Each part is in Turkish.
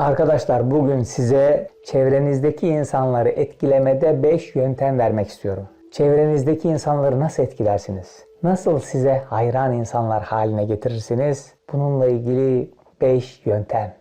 Arkadaşlar bugün size çevrenizdeki insanları etkilemede 5 yöntem vermek istiyorum. Çevrenizdeki insanları nasıl etkilersiniz? Nasıl size hayran insanlar haline getirirsiniz? Bununla ilgili 5 yöntem.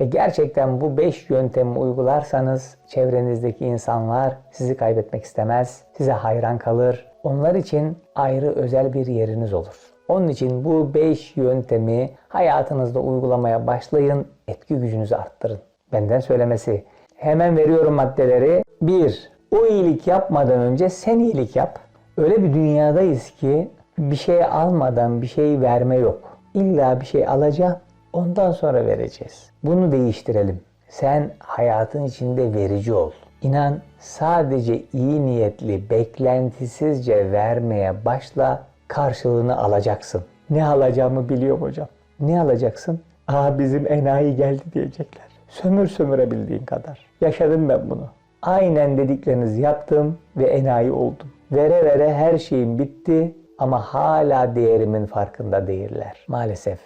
Ve gerçekten bu 5 yöntemi uygularsanız çevrenizdeki insanlar sizi kaybetmek istemez, size hayran kalır. Onlar için ayrı özel bir yeriniz olur. Onun için bu 5 yöntemi hayatınızda uygulamaya başlayın, etki gücünüzü arttırın. Benden söylemesi. Hemen veriyorum maddeleri. 1. O iyilik yapmadan önce sen iyilik yap. Öyle bir dünyadayız ki bir şey almadan bir şey verme yok. İlla bir şey alacağım, ondan sonra vereceğiz. Bunu değiştirelim. Sen hayatın içinde verici ol. İnan sadece iyi niyetli, beklentisizce vermeye başla, karşılığını alacaksın. Ne alacağımı biliyorum hocam. Ne alacaksın? Aa bizim enayi geldi diyecekler. Sömür sömürebildiğin kadar. Yaşadım ben bunu. Aynen dediklerinizi yaptım ve enayi oldum. Vere vere her şeyim bitti ama hala değerimin farkında değiller. Maalesef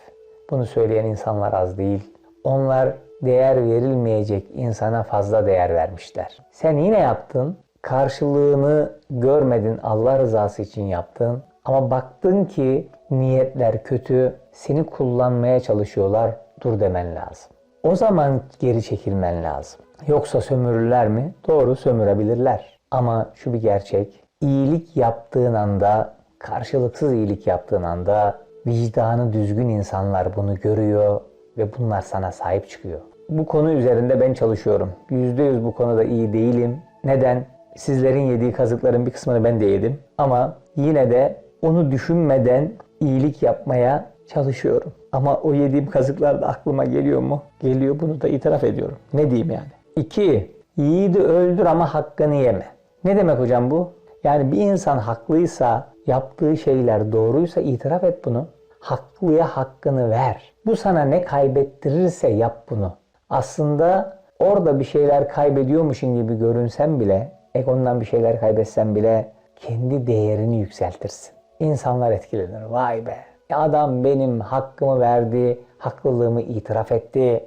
bunu söyleyen insanlar az değil. Onlar değer verilmeyecek insana fazla değer vermişler. Sen yine yaptın, karşılığını görmedin, Allah rızası için yaptın. Ama baktın ki niyetler kötü, seni kullanmaya çalışıyorlar, dur demen lazım. O zaman geri çekilmen lazım. Yoksa sömürürler mi? Doğru sömürebilirler. Ama şu bir gerçek, iyilik yaptığın anda, karşılıksız iyilik yaptığın anda vicdanı düzgün insanlar bunu görüyor ve bunlar sana sahip çıkıyor. Bu konu üzerinde ben çalışıyorum. %100 bu konuda iyi değilim. Neden? Sizlerin yediği kazıkların bir kısmını ben de yedim. Ama yine de onu düşünmeden iyilik yapmaya çalışıyorum. Ama o yediğim kazıklar da aklıma geliyor mu? Geliyor bunu da itiraf ediyorum. Ne diyeyim yani? 2. Yiğidi öldür ama hakkını yeme. Ne demek hocam bu? Yani bir insan haklıysa, yaptığı şeyler doğruysa itiraf et bunu. Haklıya hakkını ver. Bu sana ne kaybettirirse yap bunu. Aslında orada bir şeyler kaybediyormuşsun gibi görünsen bile, ekondan bir şeyler kaybetsen bile kendi değerini yükseltirsin. İnsanlar etkilenir. Vay be. Adam benim hakkımı verdi, haklılığımı itiraf etti.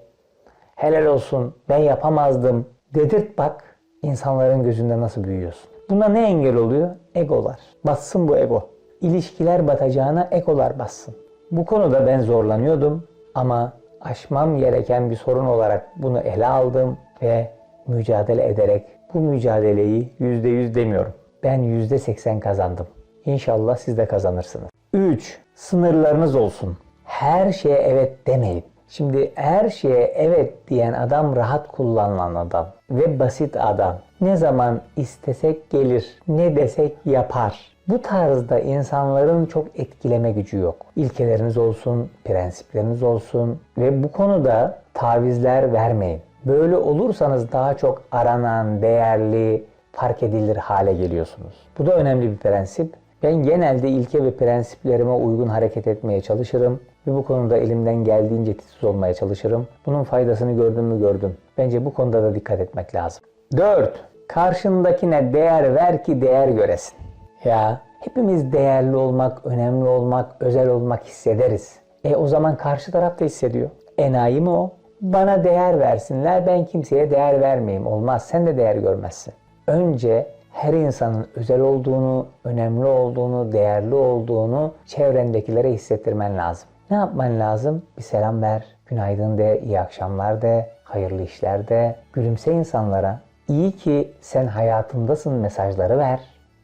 Helal olsun ben yapamazdım. Dedirt bak insanların gözünde nasıl büyüyorsun. Buna ne engel oluyor? Egolar. Bassın bu ego. İlişkiler batacağına egolar bassın. Bu konuda ben zorlanıyordum ama aşmam gereken bir sorun olarak bunu ele aldım ve mücadele ederek bu mücadeleyi %100 demiyorum. Ben %80 kazandım. İnşallah siz de kazanırsınız. 3. Sınırlarınız olsun. Her şeye evet demeyin. Şimdi her şeye evet diyen adam rahat kullanılan adam ve basit adam. Ne zaman istesek gelir, ne desek yapar. Bu tarzda insanların çok etkileme gücü yok. İlkeleriniz olsun, prensipleriniz olsun ve bu konuda tavizler vermeyin. Böyle olursanız daha çok aranan, değerli, fark edilir hale geliyorsunuz. Bu da önemli bir prensip. Ben genelde ilke ve prensiplerime uygun hareket etmeye çalışırım ve bu konuda elimden geldiğince titiz olmaya çalışırım. Bunun faydasını gördüm mü gördüm. Bence bu konuda da dikkat etmek lazım. 4. Karşındakine değer ver ki değer göresin. Ya hepimiz değerli olmak, önemli olmak, özel olmak hissederiz. E o zaman karşı taraf da hissediyor. Enayi mi o? Bana değer versinler, ben kimseye değer vermeyeyim. Olmaz, sen de değer görmezsin. Önce her insanın özel olduğunu, önemli olduğunu, değerli olduğunu çevrendekilere hissettirmen lazım. Ne yapman lazım? Bir selam ver, günaydın de, iyi akşamlar de, hayırlı işler de. Gülümse insanlara. İyi ki sen hayatımdasın mesajları ver.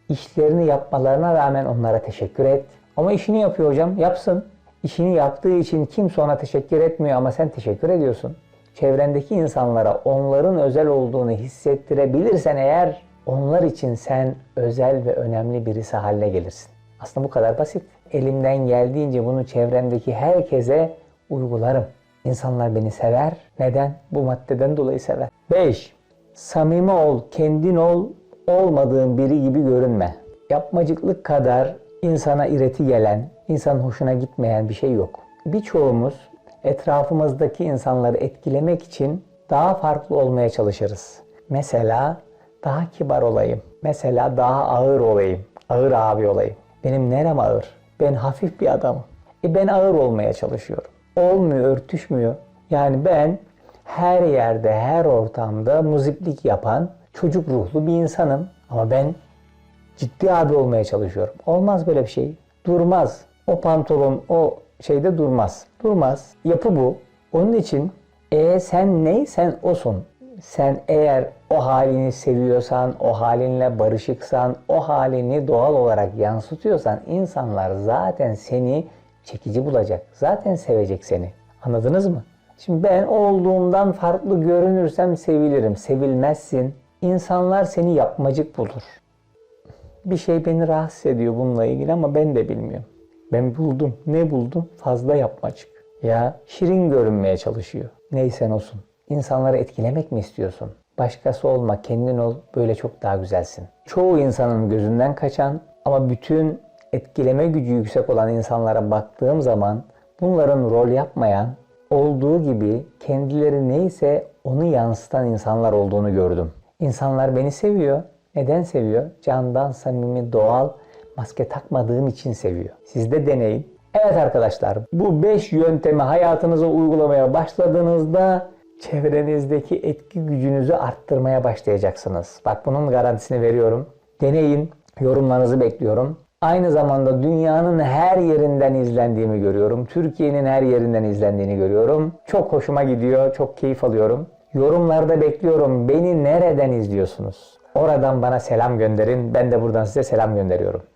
İşlerini yapmalarına rağmen onlara teşekkür et. Ama işini yapıyor hocam, yapsın. İşini yaptığı için kimse ona teşekkür etmiyor ama sen teşekkür ediyorsun. Çevrendeki insanlara onların özel olduğunu hissettirebilirsen eğer onlar için sen özel ve önemli birisi haline gelirsin. Aslında bu kadar basit. Elimden geldiğince bunu çevremdeki herkese uygularım. İnsanlar beni sever. Neden? Bu maddeden dolayı sever. 5. Samimi ol, kendin ol, olmadığın biri gibi görünme. Yapmacıklık kadar insana ireti gelen, insanın hoşuna gitmeyen bir şey yok. Birçoğumuz etrafımızdaki insanları etkilemek için daha farklı olmaya çalışırız. Mesela daha kibar olayım. Mesela daha ağır olayım. Ağır abi olayım. Benim nerem ağır? Ben hafif bir adamım. E ben ağır olmaya çalışıyorum. Olmuyor, örtüşmüyor. Yani ben her yerde, her ortamda muziplik yapan çocuk ruhlu bir insanım. Ama ben ciddi abi olmaya çalışıyorum. Olmaz böyle bir şey. Durmaz. O pantolon o şeyde durmaz. Durmaz. Yapı bu. Onun için e sen neysen osun. Sen eğer o halini seviyorsan, o halinle barışıksan, o halini doğal olarak yansıtıyorsan insanlar zaten seni çekici bulacak. Zaten sevecek seni. Anladınız mı? Şimdi ben olduğumdan farklı görünürsem sevilirim. Sevilmezsin. İnsanlar seni yapmacık bulur. Bir şey beni rahatsız ediyor bununla ilgili ama ben de bilmiyorum. Ben buldum. Ne buldum? Fazla yapmacık. Ya şirin görünmeye çalışıyor. Neysen olsun. İnsanları etkilemek mi istiyorsun? Başkası olma, kendin ol. Böyle çok daha güzelsin. Çoğu insanın gözünden kaçan ama bütün etkileme gücü yüksek olan insanlara baktığım zaman bunların rol yapmayan, olduğu gibi kendileri neyse onu yansıtan insanlar olduğunu gördüm. İnsanlar beni seviyor. Neden seviyor? Candan samimi, doğal, maske takmadığım için seviyor. Siz de deneyin. Evet arkadaşlar, bu 5 yöntemi hayatınıza uygulamaya başladığınızda çevrenizdeki etki gücünüzü arttırmaya başlayacaksınız. Bak bunun garantisini veriyorum. Deneyin, yorumlarınızı bekliyorum. Aynı zamanda dünyanın her yerinden izlendiğimi görüyorum. Türkiye'nin her yerinden izlendiğini görüyorum. Çok hoşuma gidiyor, çok keyif alıyorum. Yorumlarda bekliyorum. Beni nereden izliyorsunuz? Oradan bana selam gönderin. Ben de buradan size selam gönderiyorum.